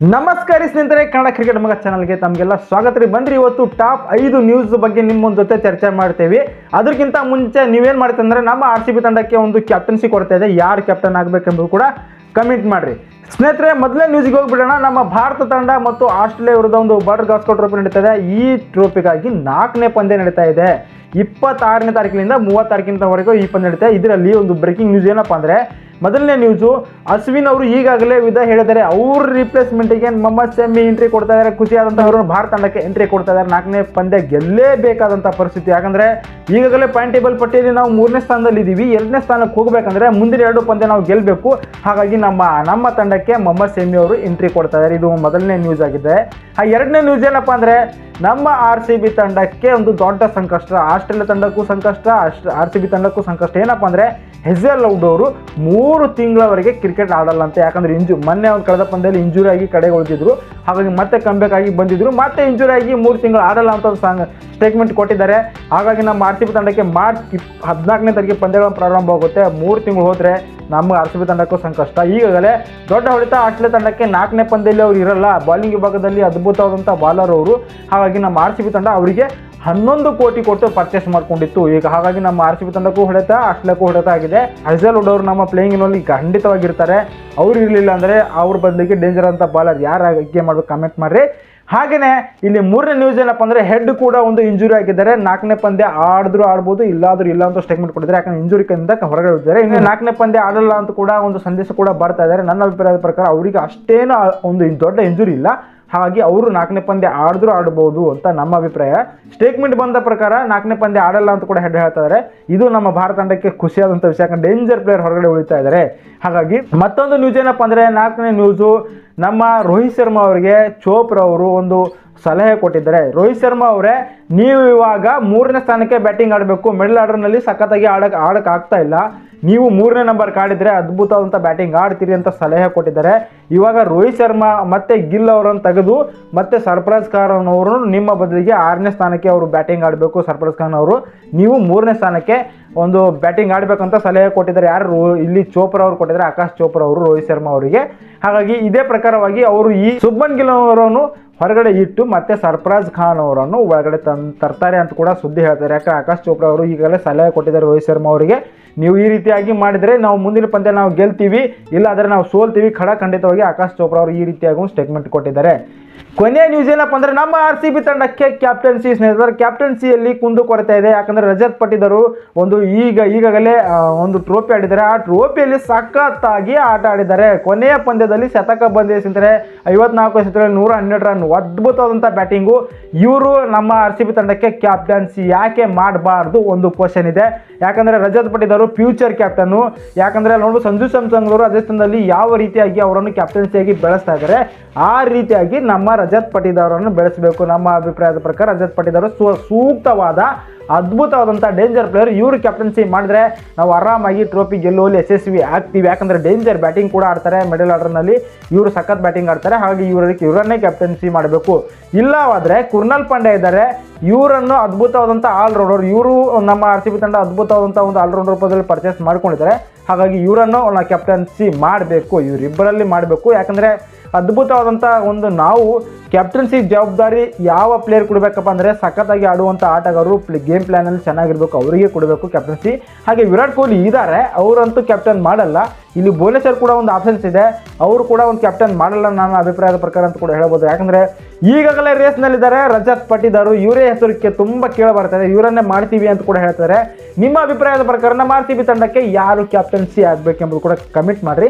ನಮಸ್ಕಾರ ಸ್ನೇಹಿತರೆ, ಕನ್ನಡ ಕ್ರಿಕೆಟ್ ಮಗ ಚಾನಲ್ಗೆ ತಮಗೆಲ್ಲ ಸ್ವಾಗತ ರೀ. ಬಂದ್ರಿ ಇವತ್ತು ಟಾಪ್ ಐದು ನ್ಯೂಸ್ ಬಗ್ಗೆ ನಿಮ್ಮ ಜೊತೆ ಚರ್ಚೆ ಮಾಡ್ತೇವೆ. ಅದಕ್ಕಿಂತ ಮುಂಚೆ ನೀವೇನು ಮಾಡ್ತಂದ್ರೆ ನಮ್ಮ ಆರ್ ಸಿ ಬಿ ತಂಡಕ್ಕೆ ಒಂದು ಕ್ಯಾಪ್ಟನ್ಸಿ ಕೊಡ್ತಾ ಇದೆ. ಯಾರು ಕ್ಯಾಪ್ಟನ್ ಆಗಬೇಕೆಂಬುದು ಕೂಡ ಕಮೆಂಟ್ ಮಾಡಿರಿ. ಸ್ನೇಹಿತರೆ, ಮೊದಲೇ ನ್ಯೂಸ್ಗೆ ಹೋಗ್ಬಿಡೋಣ. ನಮ್ಮ ಭಾರತ ತಂಡ ಮತ್ತು ಆಸ್ಟ್ರೇಲಿಯಾ ವಿರುದ್ಧ ಒಂದು ಬರ್ಡ್ ಗಾಸ್ಕೋ ಟ್ರೋಫಿ ನಡೀತಾ ಈ ಟ್ರೋಫಿಗಾಗಿ ನಾಲ್ಕನೇ ಪಂದ್ಯ ನಡೀತಾ ಇದೆ. ಇಪ್ಪತ್ತಾರನೇ ತಾರೀಕಿನಿಂದ ಮೂವತ್ತು ತಾರೀಕಿನವರೆಗೂ ಈ ಪಂದ್ಯ ನಡೀತಾ ಇದೆ. ಇದರಲ್ಲಿ ಒಂದು ಬ್ರೇಕಿಂಗ್ ನ್ಯೂಸ್ ಏನಪ್ಪ ಅಂದರೆ ಮೊದಲನೇ ನ್ಯೂಸು ಅಶ್ವಿನ್ ಅವರು ಈಗಾಗಲೇ ವಿಧ ಹೇಳಿದ್ದಾರೆ. ಅವ್ರ ರಿಪ್ಲೇಸ್ಮೆಂಟಿಗೆ ಮೊಹಮ್ಮದ್ ಶಮಿ ಎಂಟ್ರಿ ಕೊಡ್ತಾ ಇದ್ದಾರೆ ಖುಷಿಯಾದಂಥವ್ರು ಭಾರತ ತಂಡಕ್ಕೆ ಎಂಟ್ರಿ ಕೊಡ್ತಾ ಇದ್ದಾರೆ ನಾಲ್ಕನೇ ಪಂದ್ಯ ಗೆಲ್ಲೇಬೇಕಾದಂಥ ಪರಿಸ್ಥಿತಿ. ಯಾಕಂದರೆ ಈಗಾಗಲೇ ಪಾಯಿಂಟ್ ಟೇಬಲ್ ಪಟ್ಟಿಯಲ್ಲಿ ನಾವು ಮೂರನೇ ಸ್ಥಾನದಲ್ಲಿ ಇದ್ದೀವಿ ಎರಡನೇ ಸ್ಥಾನಕ್ಕೆ ಹೋಗಬೇಕಂದ್ರೆ ಮುಂದಿನ ಎರಡು ಪಂದ್ಯ ನಾವು ಗೆಲ್ಲಬೇಕು ಹಾಗಾಗಿ ನಮ್ಮ ನಮ್ಮ ತಂಡಕ್ಕೆ ಮೊಹಮ್ಮದ್ ಶಮಿ ಅವರು ಎಂಟ್ರಿ ಕೊಡ್ತಾ ಇದ್ದಾರೆ ಇದು ಮೊದಲನೇ ನ್ಯೂಸ್ ಆಗಿದೆ. ಆ ಎರಡನೇ ನ್ಯೂಸ್ ಏನಪ್ಪ ಅಂದರೆ ನಮ್ಮ ಆರ್ ಸಿ ಬಿ ತಂಡಕ್ಕೆ ಒಂದು ದೊಡ್ಡ ಸಂಕಷ್ಟ, ಆಸ್ಟ್ರೇಲಿಯಾ ತಂಡಕ್ಕೂ ಸಂಕಷ್ಟ ಆರ್ ಸಿ ಬಿ ತಂಡಕ್ಕೂ ಸಂಕಷ್ಟ. ಏನಪ್ಪ ಅಂದರೆ ಔಡ್ ಅವರು ಮೂರು ತಿಂಗಳವರೆಗೆ ಕ್ರಿಕೆಟ್ ಆಡಲ್ಲ ಅಂತ. ಯಾಕಂದ್ರೆ ಇಂಜು, ಮೊನ್ನೆ ಒಂದು ಕಳೆದ ಪಂದ್ಯದಲ್ಲಿ ಇಂಜುರಿ ಆಗಿ ಕಡೆಗೆ ಉಳಿದಿದ್ರು ಹಾಗಾಗಿ ಮತ್ತೆ ಕಂಬ್ಯಾಕ್ ಆಗಿ ಬಂದಿದ್ರು. ಮತ್ತೆ ಇಂಜುರಿ ಆಗಿ ಮೂರು ತಿಂಗಳು ಆಡಲ್ಲ ಅಂತ ಒಂದು ಸಾಂಗ್ ಸ್ಟೇಟ್ಮೆಂಟ್ ಕೊಟ್ಟಿದ್ದಾರೆ. ಹಾಗಾಗಿ ನಮ್ಮ ಆರ್ ಸಿ ಬಿ ತಂಡಕ್ಕೆ ಮಾರ್ಚ್ ಹದಿನಾಲ್ಕನೇ ತಾರೀಕು ಪಂದ್ಯಗಳ ಪ್ರಾರಂಭ ಆಗುತ್ತೆ ಮೂರು ತಿಂಗಳು ಹೋದರೆ ನಮ್ಮ ಆರ್ ಸಿ ಬಿ ತಂಡಕ್ಕೂ ಸಂಕಷ್ಟ. ಈಗಾಗಲೇ ದೊಡ್ಡ ಹೊಡೆತ ಆಸ್ಟ್ರೇಲಿಯಾ ತಂಡಕ್ಕೆ ನಾಲ್ಕನೇ ಪಂದ್ಯದಲ್ಲಿ ಅವ್ರು ಇರಲ್ಲ. ಬಾಲಿಂಗ್ ವಿಭಾಗದಲ್ಲಿ ಅದ್ಭುತವಾದಂಥ ಬಾಲರ್ ಅವರು. ಹಾಗಾಗಿ ನಮ್ಮ ಆರ್ ಸಿ ಬಿ ತಂಡ ಅವರಿಗೆ ಹನ್ನೊಂದು ಕೋಟಿ ಕೊಟ್ಟು ಪರ್ಚೇಸ್ ಮಾಡ್ಕೊಂಡಿತ್ತು. ಈಗ ಹಾಗಾಗಿ ನಮ್ಮ ಆರ್ ಸಿ ಬಿ ತಂಡಕ್ಕೂ ಹೊಡೆತ, ಆಸ್ಟ್ರೇಲಿಯಾಕ್ಕೂ ಹೊಡೆತ ಆಗಿದೆ. ಹೈಸಲ್ ಅವರು ನಮ್ಮ ಪ್ಲೇಯಿಂಗ್ನಲ್ಲಿ ಖಂಡಿತವಾಗಿರ್ತಾರೆ. ಅವ್ರು ಇರಲಿಲ್ಲ ಅಂದರೆ ಅವ್ರ ಬದಲಿಗೆ ಡೇಂಜರ್ ಅಂತ ಬಾಲರ್ ಯಾರು ಆಯ್ಕೆ ಮಾಡ್ಬೇಕು? ಕಮೆಂಟ್ ಮಾಡಿರಿ. ಹಾಗೆಯೇ ಇಲ್ಲಿ ಮೂರನೇ ನ್ಯೂಸ್ ಏನಪ್ಪ ಅಂದರೆ ಹೆಡ್ ಕೂಡ ಒಂದು ಇಂಜುರಿ ಆಗಿದ್ದಾರೆ. ನಾಲ್ಕನೇ ಪಂದ್ಯ ಆಡಿದ್ರು ಆಡ್ಬೋದು, ಇಲ್ಲಾದ್ರೂ ಇಲ್ಲ ಅಂತ ಸ್ಟೇಟ್ಮೆಂಟ್ ಕೊಟ್ಟಿದ್ದಾರೆ. ಯಾಕಂದ್ರೆ ಇಂಜುರಿ ಕಂದ ಹೊರಗಡೆ ಇದ್ದಾರೆ ಇನ್ನು ನಾಲ್ಕನೇ ಪಂದ್ಯ ಆಡಲ್ಲ ಅಂತ ಕೂಡ ಒಂದು ಸಂದೇಶ ಕೂಡ ಬರ್ತಾ ಇದ್ದಾರೆ. ನನ್ನ ಅಭಿಪ್ರಾಯದ ಪ್ರಕಾರ ಅವರಿಗೆ ಅಷ್ಟೇನು ಒಂದು ದೊಡ್ಡ ಇಂಜುರಿ ಇಲ್ಲ. ಹಾಗಾಗಿ ಅವರು ನಾಲ್ಕನೇ ಪಂದ್ಯ ಆಡಿದ್ರು ಆಡ್ಬೋದು ಅಂತ ನಮ್ಮ ಅಭಿಪ್ರಾಯ. ಸ್ಟೇಟ್ಮೆಂಟ್ ಬಂದ ಪ್ರಕಾರ ನಾಲ್ಕನೇ ಪಂದ್ಯ ಆಡಲ್ಲ ಅಂತ ಕೂಡ ಹೆಡ್ ಹೇಳ್ತಾ ಇದ್ದಾರೆ. ಇದು ನಮ್ಮ ಭಾರತ ತಂಡಕ್ಕೆ ಖುಷಿಯಾದಂಥ ವಿಷಯ. ಯಾಕಂದ್ರೆ ಡೇಂಜರ್ ಪ್ಲೇಯರ್ ಹೊರಗಡೆ ಉಳಿತಾ ಇದ್ದಾರೆ. ಹಾಗಾಗಿ ಮತ್ತೊಂದು ನ್ಯೂಸ್ ಏನಪ್ಪ ಅಂದರೆ ನಾಲ್ಕನೇ ನ್ಯೂಸು ನಮ್ಮ ರೋಹಿತ್ ಶರ್ಮಾ ಅವರಿಗೆ ಚೋಪ್ರಾ ಅವರು ಒಂದು ಸಲಹೆ ಕೊಟ್ಟಿದ್ದಾರೆ. ರೋಹಿತ್ ಶರ್ಮಾ ಅವರೇ, ನೀವು ಇವಾಗ ಮೂರನೇ ಸ್ಥಾನಕ್ಕೆ ಬ್ಯಾಟಿಂಗ್ ಆಡಬೇಕು. ಮಿಡಲ್ ಆರ್ಡರ್ನಲ್ಲಿ ಸಖತ್ತಾಗಿ ಆಡಕ್ಕೆ ಆಡಕ್ಕೆ ಆಗ್ತಾ ಇಲ್ಲ. ನೀವು ಮೂರನೇ ನಂಬರ್ ಕಾಡಿದರೆ ಅದ್ಭುತವಾದಂಥ ಬ್ಯಾಟಿಂಗ್ ಆಡ್ತೀರಿ ಅಂತ ಸಲಹೆ ಕೊಟ್ಟಿದ್ದಾರೆ. ಇವಾಗ ರೋಹಿತ್ ಶರ್ಮಾ ಮತ್ತು ಗಿಲ್ ಅವರನ್ನು ತೆಗೆದು ಮತ್ತು ಸರ್ಫರಾಜ್ ಖಾನ್ ಅವರು ನಿಮ್ಮ ಬದಲಿಗೆ ಆರನೇ ಸ್ಥಾನಕ್ಕೆ ಅವರು ಬ್ಯಾಟಿಂಗ್ ಆಡಬೇಕು ಸರ್ಫರಾಜ್ ಖಾನ್ ಅವರು. ನೀವು ಮೂರನೇ ಸ್ಥಾನಕ್ಕೆ ಒಂದು ಬ್ಯಾಟಿಂಗ್ ಆಡಬೇಕಂತ ಸಲಹೆ ಕೊಟ್ಟಿದ್ದಾರೆ. ಯಾರು ರೋ- ಇಲ್ಲಿ ಚೋಪ್ರಾ ಅವರು ಕೊಟ್ಟಿದ್ದಾರೆ, ಆಕಾಶ್ ಚೋಪ್ರಾ ಅವರು, ರೋಹಿತ್ ಶರ್ಮಾ ಅವರಿಗೆ. ಹಾಗಾಗಿ ಇದೇ ಪ್ರಕಾರವಾಗಿ ಅವರು ಈ ಸುಬ್ಬನ್ ಗಿಲ್ ಅವರನ್ನು ಹೊರಗಡೆ ಇಟ್ಟು ಮತ್ತೆ ಸರ್ಫರಾಜ್ ಖಾನ್ ಅವರನ್ನು ಒಳಗಡೆ ತರ್ತಾರೆ ಅಂತ ಕೂಡ ಸುದ್ದಿ ಹೇಳ್ತಾರೆ. ಯಾಕೆ, ಆಕಾಶ್ ಚೋಪ್ರಾ ಅವರು ಈಗಲೇ ಸಲಹೆ ಕೊಟ್ಟಿದ್ದಾರೆ ರೋಹಿತ್ ಶರ್ಮಾ ಅವರಿಗೆ. ನೀವು ಈ ರೀತಿಯಾಗಿ ಮಾಡಿದರೆ ನಾವು ಮುಂದಿನ ಪಂದ್ಯ ನಾವು ಗೆಲ್ತೀವಿ ಇಲ್ಲ ಆದರೆ ನಾವು ಸೋಲ್ತೀವಿ. ಖಡ ಖಂಡಿತವಾಗಿ ಆಕಾಶ್ ಚೋಪ್ರಾ ಅವರು ಈ ರೀತಿಯಾಗಿ ಸ್ಟೇಟ್ಮೆಂಟ್ ಕೊಟ್ಟಿದ್ದಾರೆ. ಕೊನೆಯ ನ್ಯೂಸ್ ಏನಪ್ಪ ಅಂದ್ರೆ ನಮ್ಮ ಆರ್ ಸಿ ಬಿ ತಂಡಕ್ಕೆ ಕ್ಯಾಪ್ಟನ್ಸಿ ಸ್ನೇಹಿತರು ಕ್ಯಾಪ್ಟನ್ಸಿಯಲ್ಲಿ ಕುಂದು ಕೊರತೆ ಇದೆ. ಯಾಕಂದರೆ ರಜತ್ ಪಟ್ಟಿದರು ಒಂದು ಈಗ, ಈಗಾಗಲೇ ಒಂದು ಟ್ರೋಫಿ ಆಡಿದ್ದಾರೆ. ಆ ಟ್ರೋಫಿಯಲ್ಲಿ ಸಖತ್ತಾಗಿ ಆಟ ಆಡಿದ್ದಾರೆ. ಕೊನೆಯ ಪಂದ್ಯದಲ್ಲಿ ಶತಕ ಬಂಧಿಸಿದರೆ ಐವತ್ನಾಲ್ಕು ಎಸೆತಗಳಲ್ಲಿ ನೂರ ಹನ್ನೆರಡು ರನ್ ಅದ್ಭುತವಾದಂಥ ಬ್ಯಾಟಿಂಗು ಇವರು ನಮ್ಮ ಆರ್ ಸಿ ಬಿ ತಂಡಕ್ಕೆ ಕ್ಯಾಪ್ಟನ್ಸಿ ಯಾಕೆ ಮಾಡಬಾರ್ದು ಒಂದು ಕ್ವಶನ್ ಇದೆ. ಯಾಕಂದರೆ ರಜತ್ ಪಟ್ಟಿದರು ಫ್ಯೂಚರ್ ಕ್ಯಾಪ್ಟನ್ನು ಯಾಕಂದ್ರೆ ನೋಡು, ಸಂಜು ಸ್ಯಾಮ್ಸಂಗ್ ಅವರು ರಾಜಸ್ಥಾನದಲ್ಲಿ ಯಾವ ರೀತಿಯಾಗಿ ಅವರನ್ನು ಕ್ಯಾಪ್ಟನ್ಸಿಯಾಗಿ ಬೆಳೆಸ್ತಾ ಇದ್ದಾರೆ ಆ ರೀತಿಯಾಗಿ ನಮ್ಮ ರಜತ್ ಪಟ್ಟಿದಾರರನ್ನು ಬೆಳೆಸಬೇಕು. ನಮ್ಮ ಅಭಿಪ್ರಾಯದ ಪ್ರಕಾರ ರಜತ್ ಪಟ್ಟಿದಾರು ಸು, ಸೂಕ್ತವಾದ ಅದ್ಭುತವಾದಂಥ ಡೇಂಜರ್ ಪ್ಲೇಯರ್ ಇವರು ಕ್ಯಾಪ್ಟನ್ಸಿ ಮಾಡಿದ್ರೆ ನಾವು ಆರಾಮಾಗಿ ಟ್ರೋಫಿ ಗೆಲ್ಲುವಲ್ಲಿ ಯಶಸ್ವಿ ಆಗ್ತೀವಿ. ಯಾಕಂದರೆ ಡೇಂಜರ್ ಬ್ಯಾಟಿಂಗ್ ಕೂಡ ಆಡ್ತಾರೆ ಮಿಡಲ್ ಆರ್ಡರ್ನಲ್ಲಿ ಇವರು ಸಖತ್ ಬ್ಯಾಟಿಂಗ್ ಆಡ್ತಾರೆ. ಹಾಗಾಗಿ ಇವರಿಗೆ ಇವರನ್ನೇ ಕ್ಯಾಪ್ಟನ್ಸಿ ಮಾಡಬೇಕು. ಇಲ್ಲವಾದರೆ ಕುರ್ನಲ್ ಪಾಂಡೆ ಇದ್ದಾರೆ. ಇವರನ್ನು ಅದ್ಭುತವಾದಂಥ ಆಲ್ರೌಂಡರ್, ಇವರು ನಮ್ಮ ಆರ್ ಸಿ ಬಿ ತಂಡ ಅದ್ಭುತವಾದಂಥ ಒಂದು ಆಲ್ರೌಂಡರ್ ರೂಪದಲ್ಲಿ ಪರ್ಚೇಸ್ ಮಾಡ್ಕೊಂಡಿದ್ದಾರೆ. ಹಾಗಾಗಿ ಇವರನ್ನು ಕ್ಯಾಪ್ಟನ್ಸಿ ಮಾಡಬೇಕು, ಇವರಿಬ್ಬರಲ್ಲಿ ಮಾಡಬೇಕು. ಯಾಕಂದರೆ ಅದ್ಭುತವಾದಂಥ ಒಂದು ನಾವು ಕ್ಯಾಪ್ಟನ್ಸಿ ಜವಾಬ್ದಾರಿ ಯಾವ ಪ್ಲೇಯರ್ ಕೊಡಬೇಕಪ್ಪ ಅಂದರೆ ಸಖತ್ತಾಗಿ ಆಡುವಂಥ ಆಟಗಾರರು ಗೇಮ್ ಪ್ಲ್ಯಾನಲ್ಲಿ ಚೆನ್ನಾಗಿರಬೇಕು, ಅವರಿಗೆ ಕೊಡಬೇಕು ಕ್ಯಾಪ್ಟನ್ಸಿ ಹಾಗೆ ವಿರಾಟ್ ಕೊಹ್ಲಿ ಇದ್ದಾರೆ ಅವರಂತೂ ಕ್ಯಾಪ್ಟನ್ ಮಾಡಲ್ಲ. ಇಲ್ಲಿ ಭುವನೇಶ್ವರ್ ಕೂಡ ಒಂದು ಆಪ್ಷನ್ಸ್ ಇದೆ, ಅವರು ಕೂಡ ಒಂದು ಕ್ಯಾಪ್ಟನ್ ಮಾಡಲ್ಲ ನನ್ನ ಅಭಿಪ್ರಾಯದ ಪ್ರಕಾರ ಅಂತ ಕೂಡ ಹೇಳ್ಬೋದು. ಯಾಕಂದರೆ ಈಗಾಗಲೇ ರೇಸ್ನಲ್ಲಿದ್ದಾರೆ ರಜತ್ ಪಟ್ಟಿದಾರು, ಇವರೇ ಹೆಸರಿಗೆ ತುಂಬ ಕೇಳ ಬರ್ತಾರೆ ಇವರನ್ನೇ ಮಾಡ್ತೀವಿ ಅಂತ ಕೂಡ ಹೇಳ್ತಾರೆ. ನಿಮ್ಮ ಅಭಿಪ್ರಾಯದ ಪ್ರಕಾರ ಮಾಡ್ತೀವಿ ತಂಡಕ್ಕೆ ಯಾರು ಕ್ಯಾಪ್ಟನ್ಸಿ ಆಗಬೇಕೆಂಬುದು ಕೂಡ ಕಮಿಟ್ ಮಾಡಿರಿ.